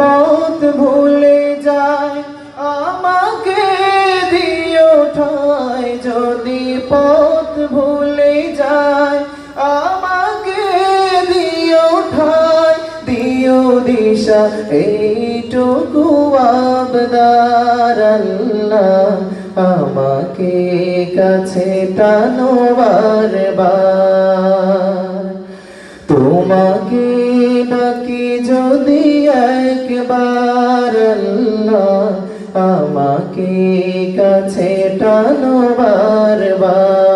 পথ ভুলে যায়। আমাকে দিও ঠায় যদি পথ ভুলে যায়। আমাকে দিও ঠায় দিও দিশা, এইটুকু আবদার আমাকে কাছে টানো বারবার। তোমাকে ডাকি যদি একবার আল্লাহ আমাকে কাছে টানো বারবার।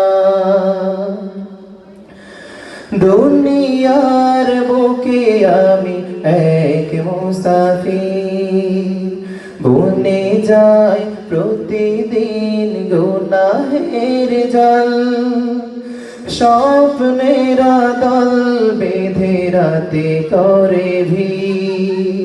দুনিয়ার বুকে আমি এক মুসাফির। বনে যাই প্রতিদিন গুনাহের জল। স্বপ্নেরা দল বেঁধে রাতে করে ভিড়।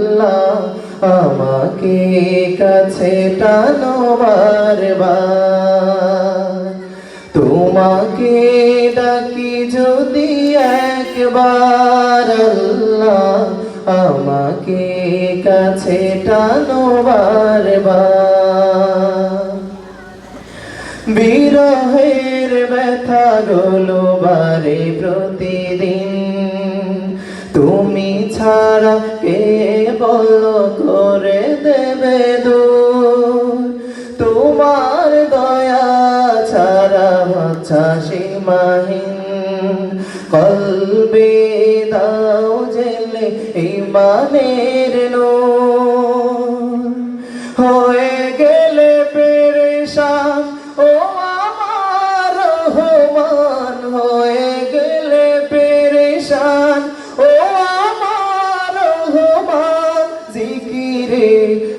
আমাকে কাছে টানো তোমাকে ডাকি যদি একবার, আল্লাহ আমাকে কাছে টানো বিরহের ব্যথা গুলো বারে প্রতিদিন। তুমি ছাড়া কে বল দেবে দূর তোমার দয়া ছাড়া বাচ্চা সীমাহীন। কলবে দাও জেলে ইমানের নো হয়ে